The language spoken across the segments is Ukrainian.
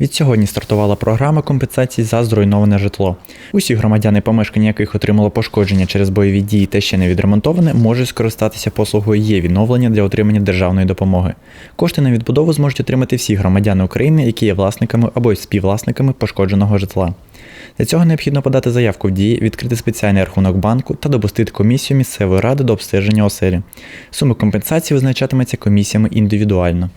Відсьогодні стартувала програма компенсацій за зруйноване житло. Усі громадяни, помешкання яких отримало пошкодження через бойові дії та ще не відремонтоване, можуть скористатися послугою є відновлення для отримання державної допомоги. Кошти на відбудову зможуть отримати всі громадяни України, які є власниками або співвласниками пошкодженого житла. Для цього необхідно подати заявку в дії, відкрити спеціальний рахунок банку та допустити комісію місцевої ради до обстеження оселі. Суми компенсації визначатиметься комісіями індивідуально.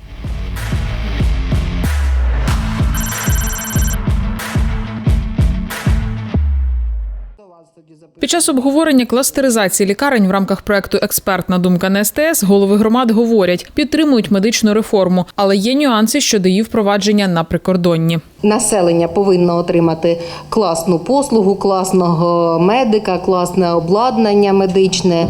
Під час обговорення кластеризації лікарень в рамках проекту Експертна думка на СТС голови громад говорять, підтримують медичну реформу, але є нюанси щодо її впровадження на прикордонні. Населення повинно отримати класну послугу, класного медика, класне обладнання медичне, е,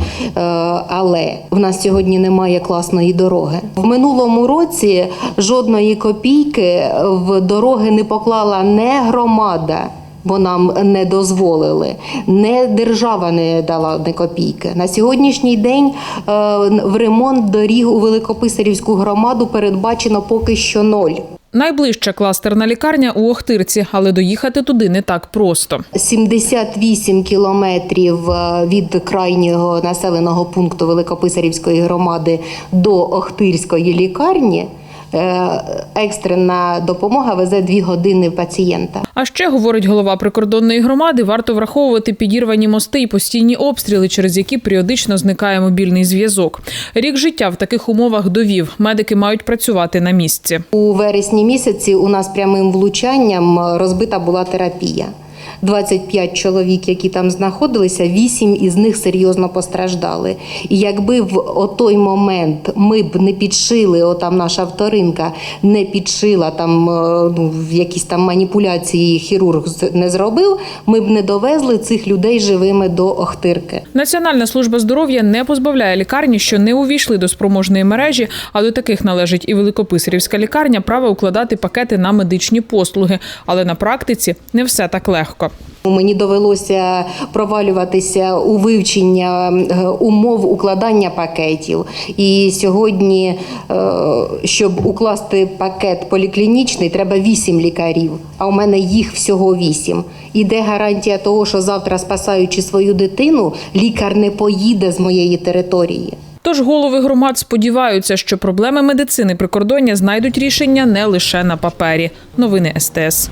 але в нас сьогодні немає класної дороги. В минулому році жодної копійки в дороги не поклала не громада. Бо нам не дозволили, не держава не дала не копійки. На сьогоднішній день е, в ремонт доріг у Великописарівську громаду передбачено поки що ноль. Найближча кластерна лікарня у Охтирці, але доїхати туди не так просто. 78 кілометрів е, від крайнього населеного пункту Великописарівської громади до Охтирської лікарні. Е, Екстрена допомога везе дві години пацієнта. А ще говорить голова прикордонної громади, варто враховувати підірвані мости і постійні обстріли, через які періодично зникає мобільний зв'язок. Рік життя в таких умовах довів. Медики мають працювати на місці. У вересні місяці у нас прямим влучанням розбита була терапія. 25 чоловік, які там знаходилися, 8 із них серйозно постраждали. І якби в той момент ми б не підшили, отам наша вторинка не підшила там е, ну, якісь там маніпуляції, хірург не зробив, ми б не довезли цих людей живими до Охтирки. Національна служба здоров'я не позбавляє лікарні, що не увійшли до спроможної мережі, а до таких належить і Великописарівська лікарня, права укладати пакети на медичні послуги. Але на практиці не все так легко. Мені довелося провалюватися у вивчення е, умов укладання пакетів. І сьогодні, е, щоб укласти пакет поліклінічний, треба 8 лікарів, а у мене їх всього 8. І де гарантія того, що завтра, спасаючи свою дитину, лікар не поїде з моєї території. Тож голови громад сподіваються, що проблеми медицини прикордоння знайдуть рішення не лише на папері. Новини СТС.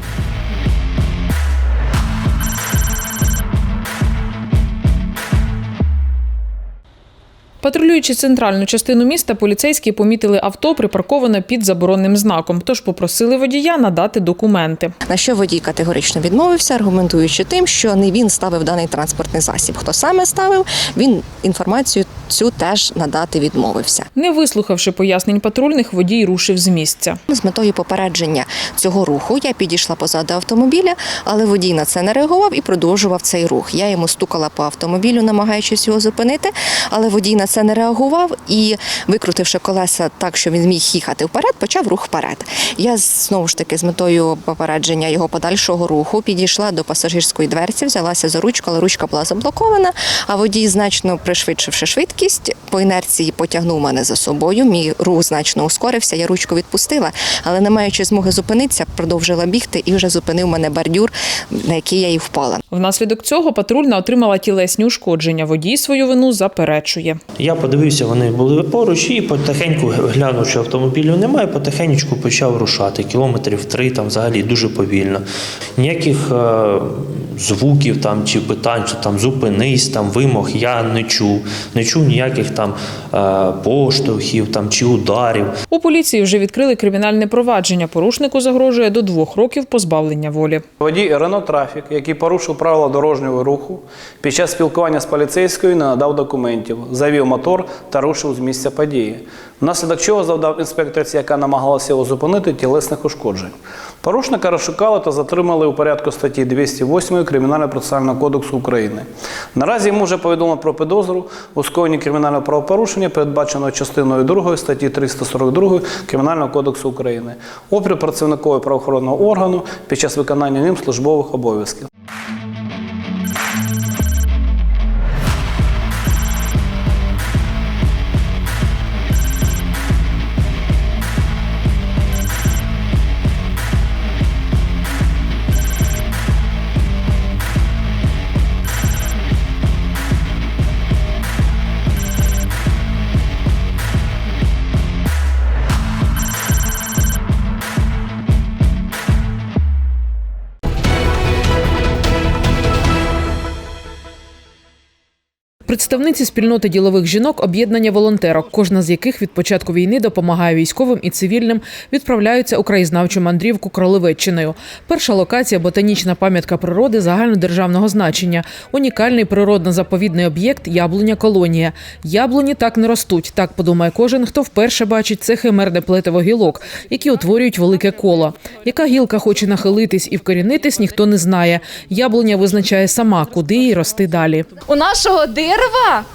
Патрулюючи центральну частину міста, поліцейські помітили авто, припарковане під заборонним знаком. Тож попросили водія надати документи. На що водій категорично відмовився, аргументуючи тим, що не він ставив даний транспортний засіб. Хто саме ставив, він інформацію цю теж надати відмовився. Не вислухавши пояснень патрульних, водій рушив з місця. З метою попередження цього руху я підійшла позаду автомобіля, але водій на це не реагував і продовжував цей рух. Я йому стукала по автомобілю, намагаючись його зупинити, але водій на це не реагував і, викрутивши колеса так, що він міг їхати вперед, почав рух вперед. Я знову ж таки з метою попередження його подальшого руху підійшла до пасажирської дверці, взялася за ручку, але ручка була заблокована. А водій, значно пришвидшивши швидкість, по інерції потягнув мене за собою. Мій рух значно ускорився. Я ручку відпустила, але не маючи змоги зупинитися, продовжила бігти і вже зупинив мене бордюр, на який я і впала. Внаслідок цього патрульна отримала тілесні ушкодження. Водій свою вину заперечує. Я подивився, вони були поруч, і потихеньку глянув, що автомобілів немає, потихеньку почав рушати. Кілометрів три, там взагалі дуже повільно. Ніяких е, звуків там чи питань, що там зупинись, там вимог я не чув. Не чув ніяких там е, поштовхів там, чи ударів. У поліції вже відкрили кримінальне провадження. Порушнику загрожує до двох років позбавлення волі. Водій Рено Трафік, який порушив правила дорожнього руху. Під час спілкування з поліцейською не надав документів, завів мотор та рушив з місця події. Внаслідок чого завдав інспекторці, яка намагалася його зупинити, тілесних ушкоджень. Порушника розшукали та затримали у порядку статті 208 Кримінально-процесуального кодексу України. Наразі йому вже повідомлено про підозру у скоєнні кримінального правопорушення, передбаченого частиною 2 статті 342 Кримінального кодексу України, опір працівникові правоохоронного органу під час виконання ним службових обов'язків. Представниці спільноти ділових жінок об'єднання волонтерок, кожна з яких від початку війни допомагає військовим і цивільним, відправляються у краєзнавчу мандрівку Кролевеччиною. Перша локація ботанічна пам'ятка природи загальнодержавного значення, унікальний природно-заповідний об'єкт Яблуня колонія. Яблуні так не ростуть. Так подумає кожен, хто вперше бачить це химерне плетиво гілок, які утворюють велике коло. Яка гілка хоче нахилитись і вкорінитись, ніхто не знає. Яблуня визначає сама, куди їй рости далі. У нашого дерева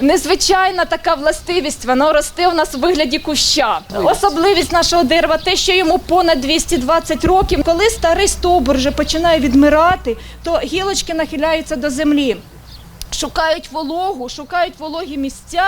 незвичайна така властивість. Воно росте у нас у вигляді куща. Особливість нашого дерева те, що йому понад 220 років. Коли старий стовбур вже починає відмирати, то гілочки нахиляються до землі, шукають вологу, шукають вологі місця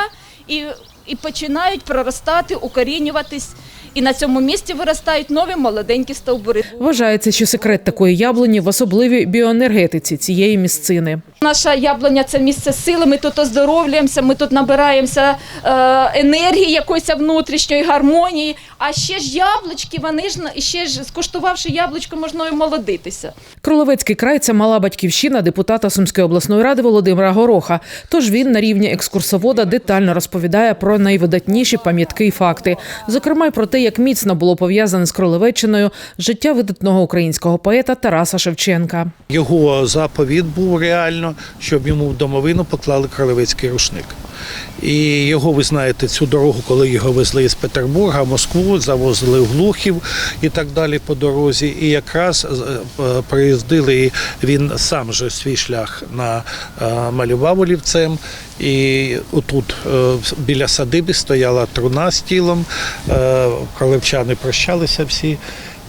і, і починають проростати, укорінюватись. І на цьому місці виростають нові молоденькі стовбури. Вважається, що секрет такої яблуні в особливій біоенергетиці цієї місцини. Наша яблуня це місце сили. Ми тут оздоровлюємося, ми тут набираємося е, енергії якоїсь внутрішньої гармонії. А ще ж яблучки, вони ж ще ж скуштувавши яблучко, можна і молодитися. Кроловецький край це мала батьківщина депутата Сумської обласної ради Володимира Гороха. Тож він на рівні екскурсовода детально розповідає про найвидатніші пам'ятки і факти, зокрема й про те, як міцно було пов'язане з Кролевеччиною життя видатного українського поета Тараса Шевченка. Його заповіт був реально, щоб йому в домовину поклали королевський рушник. І його, ви знаєте, цю дорогу, коли його везли з Петербурга в Москву, завозили в Глухів і так далі по дорозі. І якраз е, е, приїздили, і він сам же свій шлях на е, олівцем. І отут біля садиби стояла труна з тілом. Королевчани прощалися всі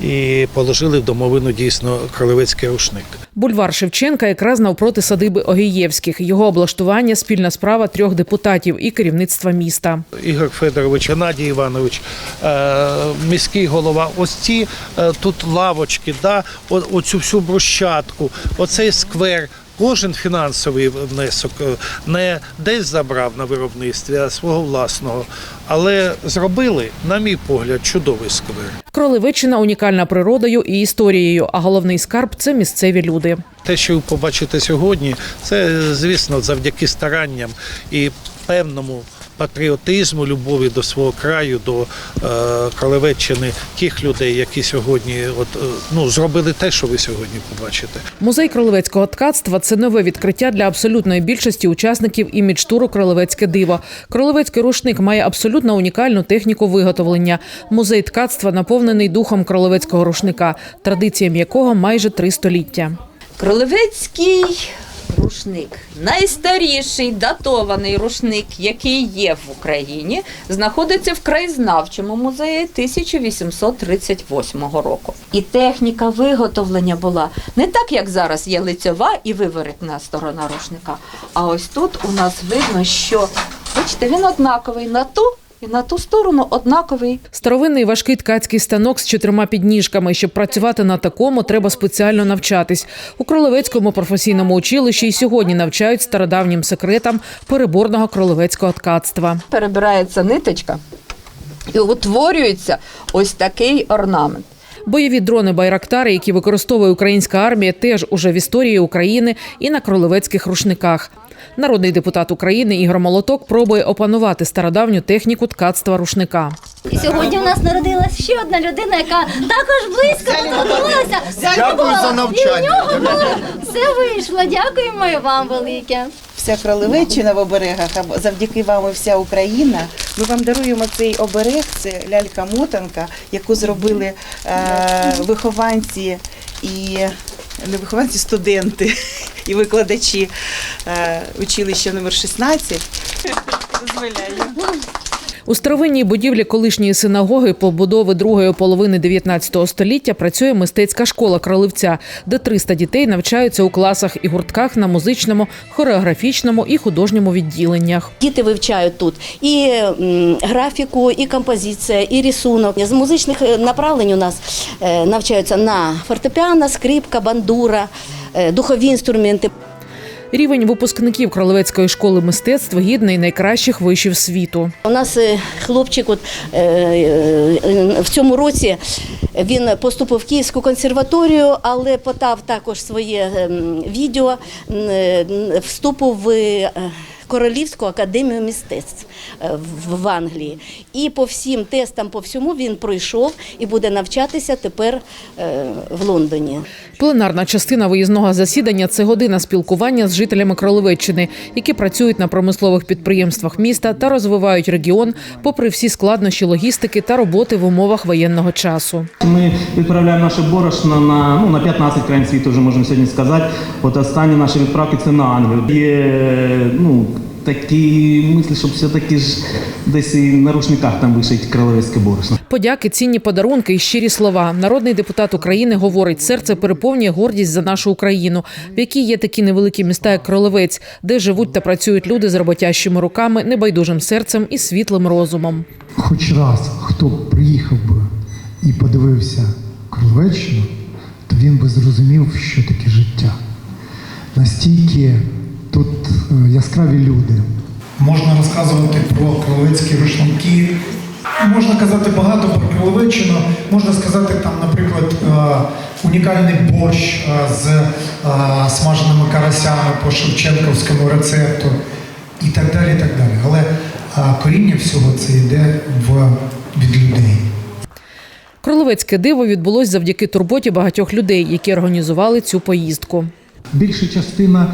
і положили в домовину дійсно кролевецький рушник. Бульвар Шевченка якраз навпроти садиби Огієвських. Його облаштування спільна справа трьох депутатів і керівництва міста. Ігор Федорович, Геннадій Іванович, е, міський голова. Ось ці е, тут лавочки, да, оцю всю брусчатку, оцей сквер. Кожен фінансовий внесок е, не десь забрав на виробництві, а свого власного. Але зробили, на мій погляд, чудовий сквер. Кролевичина унікальна природою і історією, а головний скарб це місцеві люди. Те, що ви побачите сьогодні, це, звісно, завдяки старанням і певному патріотизму, любові до свого краю, до е, Королевеччини, тих людей, які сьогодні от, е, ну, зробили те, що ви сьогодні побачите. Музей кролевецького ткацтва це нове відкриття для абсолютної більшості учасників імідж-туру Кролевецьке диво. Кролевецький рушник має абсолютно унікальну техніку виготовлення. Музей ткацтва наповнений духом кролевецького рушника, традиціям якого майже три століття. Кролевецький рушник найстаріший датований рушник, який є в Україні, знаходиться в краєзнавчому музеї 1838 року. І техніка виготовлення була не так, як зараз є лицьова і виворотна сторона рушника. А ось тут у нас видно, що бачите, він однаковий на ту і на ту сторону однаковий. Старовинний важкий ткацький станок з чотирма підніжками. Щоб працювати на такому, треба спеціально навчатись. У Кролевецькому професійному училищі і сьогодні навчають стародавнім секретам переборного кролевецького ткацтва. Перебирається ниточка і утворюється ось такий орнамент. Бойові дрони Байрактари, які використовує українська армія, теж уже в історії України і на кролевецьких рушниках. Народний депутат України Ігор Молоток пробує опанувати стародавню техніку ткацтва рушника. І сьогодні у нас народилась ще одна людина, яка також близько доторкнулася. Дякую за навчання. І в нього було все вийшло. Дякуємо і вам велике. Вся Кролевеччина в оберегах, а завдяки вам і вся Україна. Ми вам даруємо цей оберег. Це лялька-мотанка, яку зробили е, вихованці і не вихованці, студенти і викладачі е, училища номер 16. Дозволяю. У старовинній будівлі колишньої синагоги побудови другої половини 19 століття працює мистецька школа Кролевця, де 300 дітей навчаються у класах і гуртках на музичному, хореографічному і художньому відділеннях. Діти вивчають тут і графіку, і композиція, і рисунок. З музичних е, направлень у нас е, навчаються на фортепіано, скрипка, бандура, духові інструменти. Рівень випускників Кролевецької школи мистецтв гідний найкращих вишів світу. У нас е, хлопчик от, е, е, в цьому році він поступив в Київську консерваторію, але подав також своє ем, відео е, вступу в е, Королівську академію мистецтв е, в- Англії. І по всім тестам, по всьому він пройшов і буде навчатися тепер е, в Лондоні. Пленарна частина виїзного засідання це година спілкування з жителями Кролевеччини, які працюють на промислових підприємствах міста та розвивають регіон, попри всі складнощі логістики та роботи в умовах воєнного часу. Ми відправляємо наше борошно на, ну, на 15 країн світу, вже можемо сьогодні сказати. От останні наші відправки це на Англію. Є ну, такі мислі, щоб все-таки ж десь і на рушниках там вишить кролевське борошно. Подяки, цінні подарунки і щирі слова. Народний депутат України говорить, серце переповнює гордість за нашу Україну, в якій є такі невеликі міста, як Кролевець, де живуть та працюють люди з роботящими руками, небайдужим серцем і світлим розумом. Хоч раз хто б приїхав би і подивився Кролевеччину, то він би зрозумів, що таке життя. Настільки тут е, яскраві люди. Можна розказувати про кролевецькі рушники. Можна казати багато про Кролевеччину. Можна сказати там, наприклад, е, унікальний борщ е, з смаженими карасями по Шевченківському рецепту і так далі. і так далі. Але коріння всього це йде в, від людей. Кролевецьке диво відбулось завдяки турботі багатьох людей, які організували цю поїздку. Більша частина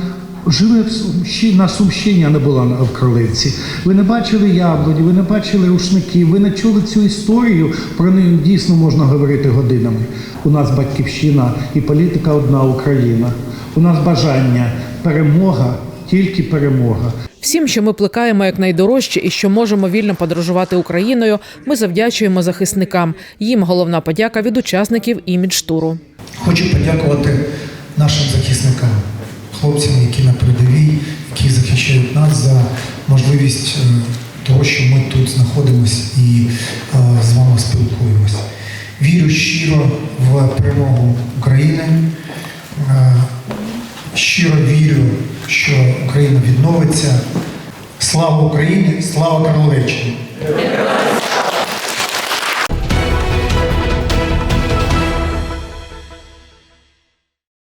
живе в Сумщині, на Сумщині, а не була на- в Кролевці. Ви не бачили яблуні, ви не бачили рушники, ви не чули цю історію. Про неї дійсно можна говорити годинами. У нас батьківщина і політика одна Україна. У нас бажання перемога, тільки перемога. Всім, що ми плекаємо як найдорожче і що можемо вільно подорожувати Україною, ми завдячуємо захисникам. Їм головна подяка від учасників імідж-туру. Хочу подякувати нашим захисникам, хлопцям, які на передовій, які захищають нас за можливість е, того, що ми тут знаходимося і е, з вами спілкуємось. Вірю щиро в перемогу України. Е, Щиро вірю, що Україна відновиться. Слава Україні! Слава Кролевичині!